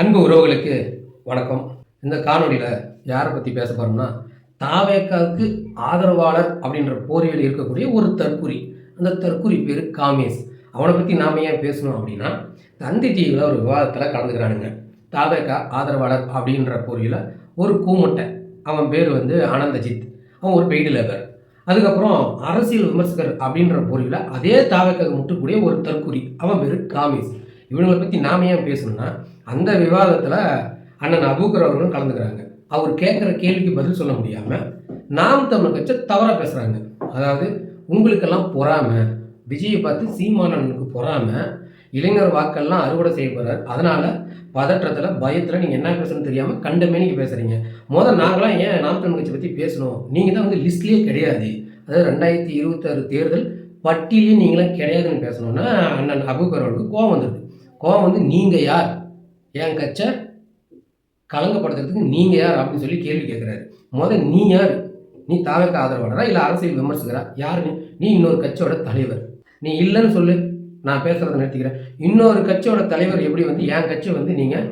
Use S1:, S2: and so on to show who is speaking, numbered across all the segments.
S1: அன்பு உறவுகளுக்கு வணக்கம். இந்த காணொலியில் யாரை பற்றி பேச போகிறோம்னா தாவேக்காவுக்கு ஆதரவாளர் அப்படின்ற போர்வையில் இருக்கக்கூடிய ஒரு தற்குறி. அந்த தற்குறி பேர் காமேஷ் அவனை பற்றி நாம் ஏன் பேசணும் அப்படின்னா தந்தி டிவியில் ஒரு விவாதத்தில் கலந்துக்கிறானுங்க. தாவேக்கா ஆதரவாளர் அப்படின்ற போர்வையில் ஒரு கூமுட்டை. அவன் பேர் வந்து ஆனந்தஜித். அவன் ஒரு பெய்டு லேபர் அதுக்கப்புறம் அரசியல் விமர்சகர் அப்படின்ற போர்வையில் அதே தாவேக்காக முட்டுக்கூடிய ஒரு தற்குறி. அவன் பேர் காமேஷ் இவங்களை பற்றி நாம ஏன் பேசணும்னா அந்த விவாதத்தில் அண்ணன் அபூக்கர் அவர்களும் கலந்துக்கிறாங்க. அவர் கேட்குற கேள்விக்கு பதில் சொல்ல முடியாமல் நாம் தமிழ் கட்சி தவறாக பேசுகிறாங்க அதாவது உங்களுக்கெல்லாம் பொறாமல் விஜயை பார்த்து சீமானனுக்கு பொறாமல் இளைஞர் வாக்கெல்லாம் அறுவடை செய்ய போகிறார் அதனால் பதற்றத்தில் பயத்தில் நீங்கள் என்ன பேசணும்னு தெரியாமல் கண்டமே நீங்கள் பேசுகிறீங்க முதல் நாங்களாம் ஏன் நாம் தமிழ் கட்சி பற்றி பேசணும்? நீங்கள் தான் வந்து லிஸ்ட்லேயே கிடையாது. அதாவது ரெண்டாயிரத்தி இருபத்தாறு தேர்தல் பட்டியலையும் நீங்களாம் கிடையாதுன்னு பேசணும்னா அண்ணன் அபூக்கர் அவர்களுக்கு கோவம் வந்துடுது கோவம் வந்து நீங்கள் யார்? என் கட்சை கலங்கப்படுத்துறதுக்கு நீங்கள் யார் அப்படின்னு சொல்லி கேள்வி கேட்குறாரு. முதல் நீ யார்? நீ தாவக்க ஆதரவாளரா இல்லை அரசியல் விமர்சிக்கிறா யார் நீ இன்னொரு கட்சியோட தலைவர். நீ இல்லைன்னு சொல்லு. நான் பேசுகிறத நிறுத்திக்கிறேன். இன்னொரு கட்சியோட தலைவர் எப்படி வந்து என் கட்சி வந்து நீங்கள்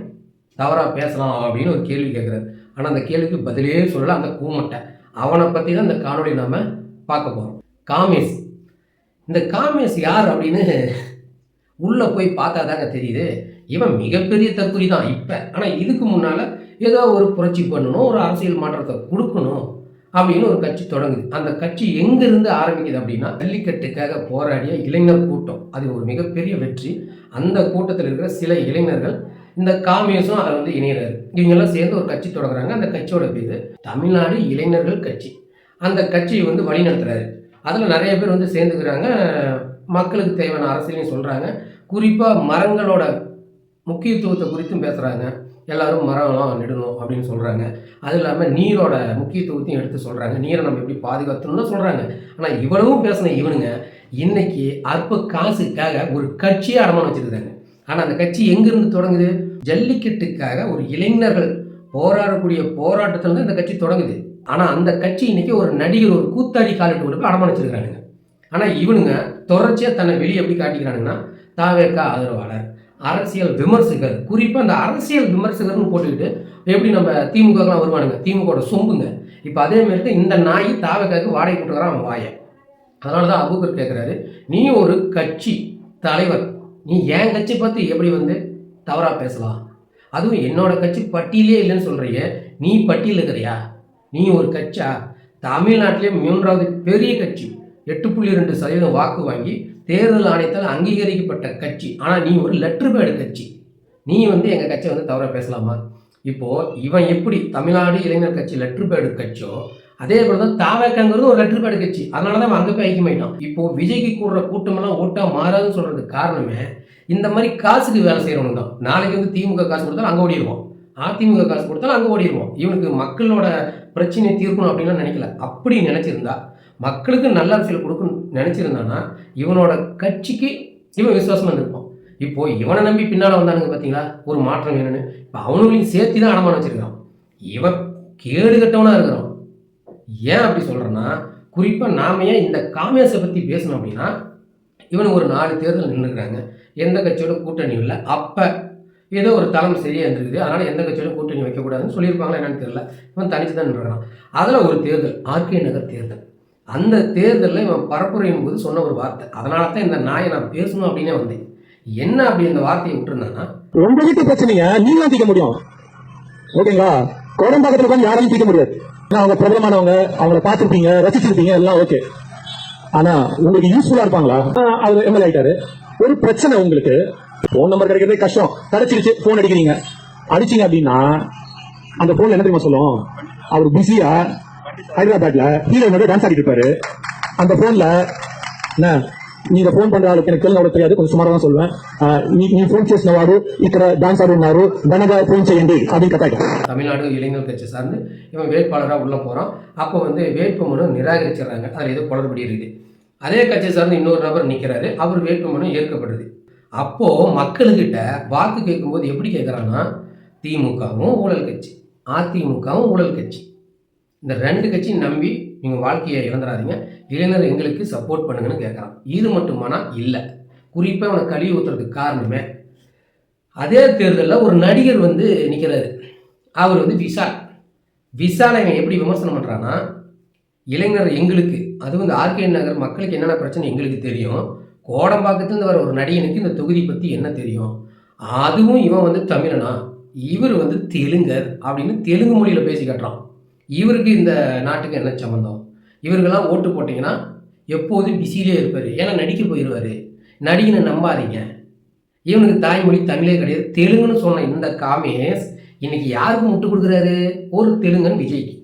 S1: தவறாக பேசலாம் அப்படின்னு ஒரு கேள்வி கேட்குறாரு. ஆனால் அந்த கேள்விக்கு பதிலே சொல்லல. அந்த கூமட்டை. அவனை பற்றி தான் இந்த காணொலி நாம் பார்க்க போகிறோம் காமேஸ். இந்த காமேஸ் யார் அப்படின்னு உள்ளே போய் பார்த்தா தாங்க தெரியுது. இவன் மிகப்பெரிய தற்கொலை தான் இப்போ. ஆனால் இதுக்கு முன்னால் ஏதோ ஒரு புரட்சி பண்ணணும் ஒரு அரசியல் மாற்றத்தை கொடுக்கணும் அப்படின்னு ஒரு கட்சி தொடங்குது. அந்த கட்சி எங்கேருந்து ஆரம்பிக்குது அப்படின்னா ஜல்லிக்கட்டுக்காக போராடிய இளைஞர் கூட்டம். அது ஒரு மிகப்பெரிய வெற்றி. அந்த கூட்டத்தில் இருக்கிற சில இளைஞர்கள் இந்த காமியஸும் அதில் வந்து இணையிறாரு. இவங்கெல்லாம் சேர்ந்து ஒரு கட்சி தொடங்குறாங்க. அந்த கட்சியோட பேர் தமிழ்நாடு இளைஞர்கள் கட்சி. அந்த கட்சியை வந்து வழி அதில் நிறைய பேர் வந்து சேர்ந்துக்கிறாங்க. மக்களுக்கு தேவையான அரசியலையும் சொல்கிறாங்க குறிப்பாக மரங்களோட முக்கியத்துவத்தை குறித்தும் பேசுகிறாங்க எல்லாரும் மரம்லாம் நடணும் அப்படின்னு சொல்கிறாங்க அது இல்லாமல் நீரோட முக்கியத்துவத்தையும் எடுத்து சொல்கிறாங்க நீரை நம்ம எப்படி பாதுகாத்தணும்னு சொல்கிறாங்க ஆனால் இவ்வளவும் பேசின இவனுங்க இன்னைக்கு அற்ப காசுக்காக ஒரு கட்சியே அடமானம் வச்சிருக்காங்க. ஆனால் அந்த கட்சி எங்கேருந்து தொடங்குது? ஜல்லிக்கட்டுக்காக ஒரு இளைஞர்கள் போராடக்கூடிய போராட்டத்தில் இருந்து இந்த கட்சி தொடங்குது. ஆனால் அந்த கட்சி இன்னைக்கு ஒரு நடிகர் ஒரு கூத்தாடி காலிட்டு கொண்டு போய் அடமானம் வச்சிருக்கானுங்க ஆனால் இவனுங்க தொடர்ச்சியாக தன்னை வெளியே எப்படி காட்டிக்கிறானுங்கன்னா தாவேக்கா ஆதரவாளர் அரசியல் விமர்சகர். குறிப்பாக அந்த அரசியல் விமர்சகர்னு போட்டுக்கிட்டு எப்படி நம்ம திமுகலாம் வருவானுங்க? திமுகவோட சொம்புங்க. இப்போ அதே மாதிரி இந்த நாய் தாவேக்காக்கு வாடகை கொடுக்குறான் அவன் வாயை. அதனால தான் அபூக்கர் கேட்குறாரு நீ ஒரு கட்சி தலைவர். நீ என் கட்சி பார்த்து எப்படி வந்து தவறாக பேசலாம்? அதுவும் என்னோட கட்சி பட்டியலே இல்லைன்னு சொல்கிறிய நீ பட்டியல் இருக்கிறியா? நீ ஒரு கட்சியா? தமிழ்நாட்டிலே மூன்றாவது பெரிய கட்சி. எட்டு புள்ளி ரெண்டு சதவீதம் வாக்கு வாங்கி தேர்தல் ஆணையத்தால் அங்கீகரிக்கப்பட்ட கட்சி. ஆனால் நீ ஒரு லெட்ரு பேடு கட்சி. நீ வந்து எங்கள் கட்சியை வந்து தவற பேசலாமா? இப்போது இவன் எப்படி தமிழ்நாடு இளைஞர் கட்சி லெட்ரு பேடு கட்சியோ அதே போல தான் தாவேக்காங்கிறது ஒரு லெட்ரு பேடு கட்சி. அதனால தான் அவன் அங்கே போய் ஐக்கியமாயிட்டான் இப்போ விஜய்க்கு கூடுற கூட்டமெல்லாம் ஓட்டா மாறாதுன்னு சொல்கிறதுக்கு காரணமே இந்த மாதிரி காசுக்கு வேலை செய்கிறவனு தான். நாளைக்கு வந்து திமுக காசு கொடுத்தாலும் அங்கே ஓடிடுவோம் அதிமுக காசு கொடுத்தாலும் அங்கே ஓடிடுவோம் இவனுக்கு மக்களோட பிரச்சனையை தீர்க்கணும் அப்படின்லாம் நினைக்கல. அப்படி நினச்சிருந்தா மக்களுக்கு நல்ல அரசியல் கொடுக்கணும் நினச்சிருந்தானா இவனோட கட்சிக்கு இவன் விசுவாசமாக இருந்திருப்பான். இப்போ இவனை நம்பி பின்னால் வந்தானுங்க பார்த்தீங்களா ஒரு மாற்றம் வேணும்னு. இப்போ அவனுங்களையும் சேர்த்து தான் அடமானம் வச்சிருக்கான். இவன் கேடு கட்டவனாக இருக்கிறான். ஏன் அப்படி சொல்கிறேன்னா குறிப்பாக நாம ஏன் இந்த காமேஷை பற்றி பேசணும் அப்படின்னா இவனுக்கு ஒரு நாலு தேர்தல் நின்றுக்கிறாங்க எந்த கட்சியோட கூட்டணி இல்லை. அப்போ ஏதோ ஒரு தலைமை சரியாக இருந்திருக்குது. அதனால் எந்த கட்சியோட கூட்டணி வைக்கக்கூடாதுன்னு சொல்லியிருப்பாங்களா என்னன்னு தெரியல. இவன் தனிச்சு தான் நின்றுக்கிறான் அதில் ஒரு தேர்தல் ஆர்கே நகர் தேர்தல். அந்த தேர்தலில் இவன் பரப்புரையின் போது சொன்ன ஒரு வார்த்தை. அதனால தான் இந்த நாயை நான் பேசணும் அப்படின்னே வந்தேன். என்ன அப்படி இந்த வார்த்தையை விட்டுருந்தானா
S2: உங்க வீட்டு பிரச்சனைய நீங்களும் தீக்க முடியும். ஓகேங்களா? கோடம்பாக்கத்துல உட்காந்து யாரையும் தீக்க முடியாது. ஏன்னா அவங்க பிரபலமானவங்க அவங்கள பார்த்துருப்பீங்க ரசிச்சிருப்பீங்க எல்லாம் ஓகே ஆனா உங்களுக்கு யூஸ்ஃபுல்லா இருப்பாங்களா? ஆஹ் அவர் எம்எல்ஏ ஆயிட்டாரு. ஒரு பிரச்சனை உங்களுக்கு. போன் நம்பர் கிடைக்கிறதே கஷ்டம். கிடைச்சிருச்சு போன் அடிக்கிறீங்க. அடிச்சீங்க அப்படின்னா அந்த போன்ல என்ன தெரியுமா சொல்லும்? அவர் பிஸியா ஹைதராபாத்ல ஹீரோ வந்து டான்ஸ் ஆடிட்டு இருப்பாரு. அந்த போன்ல என்ன நீங்க ఫోన్ ஆளுக்கு எனக்கு தெரியல தெரியாது. கொஞ்சம் சுமாரா தான் சொல்வேன் நீ நீ ఫోన్ చేసినవాడు ఇక్కడ డాన్స్ ఆడున్నారు ధనగా ఫోన్ చేయండి அப்படின்னு கட்டாயிட்டான்
S1: தமிழ்நாடு இளைஞர் கட்சி சார்ந்து இவன் வேட்பாளராக உள்ள போறான். அப்போ வந்து வேட்பு மனு நிராகரிச்சிடறாங்க. அதில் ஏதோ குளறுபடி இருக்குது. அதே கட்சி சார்ந்து இன்னொரு நபர் நிற்கிறாரு அவர் வேட்பு மனு ஏற்கப்படுது. அப்போ மக்கள்கிட்ட வாக்கு கேட்கும்போது எப்படி கேட்குறாங்கன்னா திமுகவும் ஊழல் கட்சி. அதிமுகவும் ஊழல் கட்சி. இந்த ரெண்டு கட்சியும் நம்பி நீங்கள் வாழ்க்கையை இழந்துடாதீங்க இளைஞர் எங்களுக்கு சப்போர்ட் பண்ணுங்கன்னு கேட்குறான். இது மட்டுமானா? இல்லை. குறிப்பாக அவனை கழுவி ஊற்றுறதுக்கு காரணமே அதே தேர்தலில் ஒரு நடிகர் வந்து நிற்கிறாரு அவர் வந்து விஷால் விஷாலை இவன் எப்படி விமர்சனம் பண்ணுறான்னா இளைஞர் எங்களுக்கு அதுவும் வந்து ஆர்கே நகர் மக்களுக்கு என்னென்ன பிரச்சனை எங்களுக்கு தெரியும் கோடம்பாக்கத்துலேருந்து வர ஒரு நடிகனுக்கு இந்த தொகுதி பற்றி என்ன தெரியும்? அதுவும் இவன் வந்து தமிழனா? இவர் வந்து தெலுங்கர் அப்படின்னு தெலுங்கு மொழியில் பேசி காட்டுறான். இவருக்கு இந்த நாட்டுக்கு என்ன சம்மந்தம் இவருக்கெல்லாம் ஓட்டு போட்டிங்கன்னா எப்போதும் பிஸியிலே இருப்பார். ஏன்னா நடிக்க போயிடுவார் நடிகனை நம்பாதீங்க. இவனுக்கு தாய்மொழி தமிழே கிடையாது. தெலுங்குன்னு சொன்ன இந்த காமேஷ் இன்னைக்கு யாருக்கு முட்டு கொடுக்குறாரு? ஒரு தெலுங்கன் விஜய்க்கு.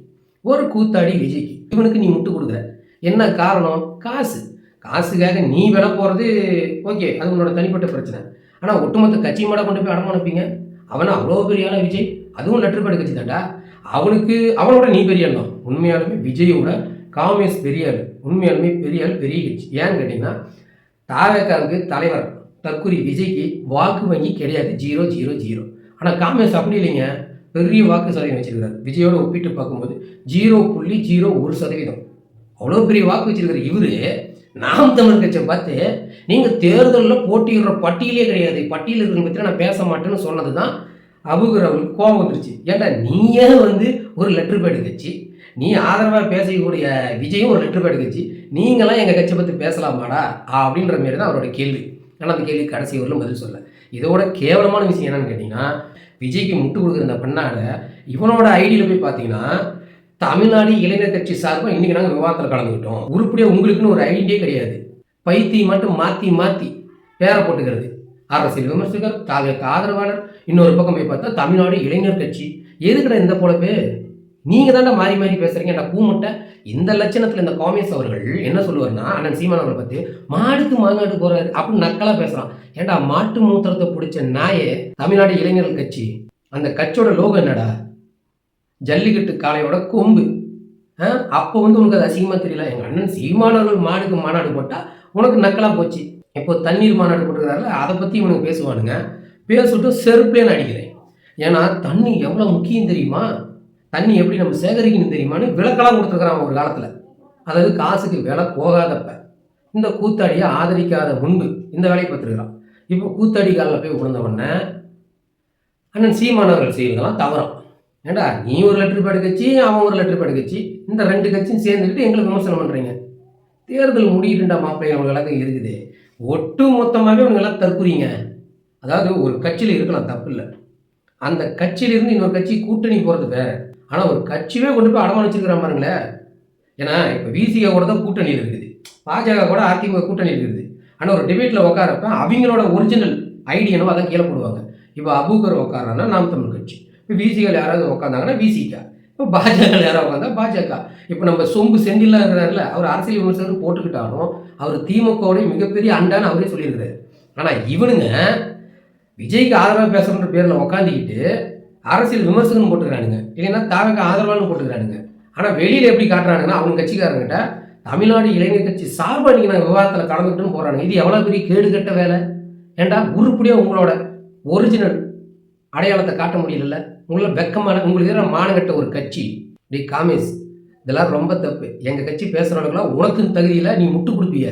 S1: ஒரு கூத்தாடி விஜய்க்கு. இவனுக்கு நீ முட்டு கொடுக்குற. என்ன காரணம்? காசு. காசுக்காக நீ வில போகிறது ஓகே அது உன்னோட தனிப்பட்ட பிரச்சனை. ஆனால் ஒட்டுமொத்த கட்சி மாட கொண்டு போய் அடம் அனுப்பிங்க அவனை அவ்வளோ பெரியான விஜய்? அதுவும் லெட்டர் கட்சி தாண்டா அவனுக்கு அவனோட நீ பெரிய ஆள் தான் உண்மையாலுமே விஜயோட காமேஷ் பெரிய ஆள். உண்மையாலுமே பெரிய ஆள் பெரிய கட்சி ஏன்னு கேட்டிங்கன்னா தாவேக்காவுக்கு தலைவர் தற்குறி விஜய்க்கு வாக்கு வங்கி கிடையாது. Zero zero zero. ஆனால் காமேஷ் அப்படி இல்லைங்க. பெரிய வாக்கு சதவீதம் வச்சிருக்காரு. விஜயோட ஒப்பிட்டு பார்க்கும்போது ஜீரோ புள்ளி ஜீரோ ஒரு சதவீதம். அவ்வளோ பெரிய வாக்கு வச்சிருக்கிற இவரு. நாம் தமிழ் கட்சியை பார்த்து நீங்கள் தேர்தலில் போட்டியிடுற பட்டியலே கிடையாது. பட்டியல் இருக்கிற பற்றி நான் பேச மாட்டேன்னு சொன்னது தான் அபுகர் அவருக்கு கோபம் வந்துருச்சு. ஏன்டா நீயே வந்து ஒரு லெட்டர் பேடு கட்சி நீ ஆதரவாக பேசக்கூடிய விஜயும் ஒரு லெட்டர் பேடு கட்சி நீங்களாம் எங்கள் கட்சியை பற்றி பேசலாமாடா அப்படின்ற மாரி தான் அவரோட கேள்வி. ஆனால் அந்த கேள்வி கடைசி வரலும் பதில் சொல்ல இதோட கேவலமான விஷயம் என்னன்னு கேட்டிங்கன்னா விஜய்க்கு முட்டு கொடுக்குற இந்த பெண்ணாட இவனோட ஐடியில் போய் பார்த்தீங்கன்னா தமிழ்நாடு இளைஞர் கட்சி சார்பாக இன்றைக்கி நாங்கள் விவாதத்தில் கலந்துக்கிட்டோம். உருப்படியாக உங்களுக்குன்னு ஒரு ஐடியே கிடையாது. பைத்தி மட்டும் மாற்றி மாற்றி பேரை போட்டுக்கிறது. அரசியல் விமர்சகர் தாவியக்கு ஆதரவாளர் இன்னொரு பக்கம் போய் பார்த்தா தமிழ்நாடு இளைஞர் கட்சி. எதுக்குடா இந்த பொழப்பு? நீங்கள் தாண்டா மாறி மாறி பேசுகிறீங்க நான் கூமுட்டை இந்த லட்சணத்தில் இந்த காமேஷ் அவர்கள் என்ன சொல்லுவார்னா அண்ணன் சீமான் அவரை பற்றி மாடுக்கு மாநாடு போகிறாரு அப்படின்னு நக்கலாக பேசுகிறான் ஏன்டா மாட்டு மூத்திரத்தை பிடிச்ச நாயே தமிழ்நாடு இளைஞர்கள் கட்சி. அந்த கட்சியோட லோகம் என்னடா? ஜல்லிக்கட்டு காளையோட கொம்பு. அப்போ வந்து உனக்கு அது அசிங்கமாக தெரியல? எங்கள் அண்ணன் சீமானவர்கள் மாடுக்கு மாநாடு போட்டால் உனக்கு நக்கலாக போச்சு. இப்போ தண்ணீர் மாநாடு போட்டுருக்காருல அதை பற்றி இவனுக்கு பேசுவானுங்க. பேசிட்டு செருப்பே நான் அடிக்கிறேன் ஏன்னா தண்ணி எவ்வளோ முக்கியம் தெரியுமா? தண்ணி எப்படி நம்ம சேகரிக்கணும் தெரியுமான்னு விளக்கெல்லாம் கொடுத்துருக்குறான் ஒரு காலத்தில். அதாவது காசுக்கு விலை போகாதப்ப. இந்த கூத்தாடியை ஆதரிக்காத முன்பு இந்த வேலையை பார்த்துருக்குறான். இப்போ கூத்தாடி காலில் போய் விழுந்த உடனே அண்ணன் சீமானவர்கள் செய்வதெல்லாம் தவறும். ஏண்டா நீ ஒரு லெட்டர் பேடு கட்சி அவன் ஒரு லெட்டர் பேடு கட்சி இந்த ரெண்டு கட்சியும் சேர்ந்துக்கிட்டு எங்களுக்கு விமர்சனம் பண்ணுறீங்க தேர்தல் முடியிட்டுண்டா மாப்பிள்ளை அவங்களுக்கு எல்லாத்தையும் இருக்குது. ஒட்டு மொத்தமாகவே அவங்க எல்லாம் தற்குறீங்க. அதாவது ஒரு கட்சியில் இருக்கலாம் தப்பு இல்லை அந்த கட்சியிலிருந்து இன்னொரு கட்சி கூட்டணி போகிறது வேற. ஆனால் ஒரு கட்சியே கொண்டு போய் அடமான வச்சிருக்கிற ஏன்னா இப்போ விசிகா கூட தான் கூட்டணி இருக்குது. பாஜக கூட அதிமுக கூட்டணி இருக்குது. ஆனால் ஒரு டிபேட்டில் உட்காரப்ப அவங்களோட ஒரிஜினல் ஐடியனோ அதான் கீழே போடுவாங்க. இப்போ அபூகர் உட்காரான்னா நாம் தமிழ் கட்சி. இப்போ விசிகள் யாராவது உட்காந்தாங்கன்னா விசிகா இப்போ பாஜக யாராவது உட்காந்தா பாஜக. இப்போ நம்ம சொம்பு செந்தில்லாம் இருக்கிறாருல அவர் அரசியல் விமர்சகர் போட்டுக்கிட்டாலும் அவர் திமுகவுடைய மிகப்பெரிய அண்டான்னு அவரே சொல்லியிருக்கிறாரு. ஆனால் இவனுங்க விஜய்க்கு ஆதரவாக பேசுகிற பேரில் உக்காந்துக்கிட்டு அரசியல் விமர்சனம் போட்டுக்கிறானுங்க. இல்லைன்னா தாவக்கு ஆதரவானு போட்டுக்கிறானுங்க. ஆனால் வெளியில் எப்படி காட்டுறானுங்கன்னா அவங்க கட்சிக்காரங்கிட்ட தமிழ்நாடு இளைஞர் கட்சி சார்பாக நீங்கள் நாங்கள் விவாதத்தில் கலந்துக்கிட்டுன்னு போகிறாங்க இது எவ்வளோ பெரிய கேடு கட்ட வேலை? ஏன்டா உருப்படியாக உங்களோட ஒரிஜினல் அடையாளத்தை காட்ட முடியல உங்களை வெக்கமான உங்களுக்கு இருக்கிற மானகட்ட ஒரு கட்சி. டி காமிஸ் இதெல்லாம் ரொம்ப தப்பு. எங்கள் கட்சி பேசுகிறவங்களுக்குலாம் உனக்கும் தகுதி இல்லை நீ முட்டு கொடுப்பீங்க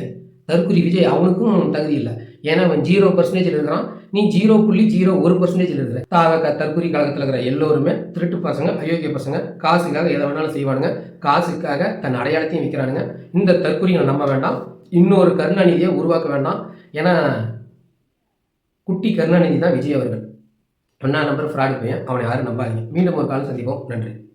S1: தற்குறி விஜய் அவனுக்கும் தகுதி இல்லை. ஏன்னா அவன் ஜீரோ பர்சன்டேஜில் இருக்கிறான். நீ ஜீரோ புள்ளி ஜீரோ ஒரு பர்சன்டேஜ் இருக்கிற தாக தற்குறி கழகத்தில் இருக்கிற எல்லோருமே திருட்டு பசங்க அயோக்கிய பசங்க காசுக்காக எதை வேணாலும் செய்வானுங்க. காசுக்காக தன் அடையாளத்தையும் விற்கிறானுங்க இந்த தற்குறிகளை நம்ப வேண்டாம். இன்னொரு கருணாநிதியை உருவாக்க வேண்டாம். ஏன்னா குட்டி கருணாநிதி தான் விஜய் அவர்கள். ஒன்னா நம்பர் ஃப்ராடு பையன். அவனை யாரும் நம்பாதீங்க. மீண்டும் ஒரு காலம் சந்திப்போம். நன்றி.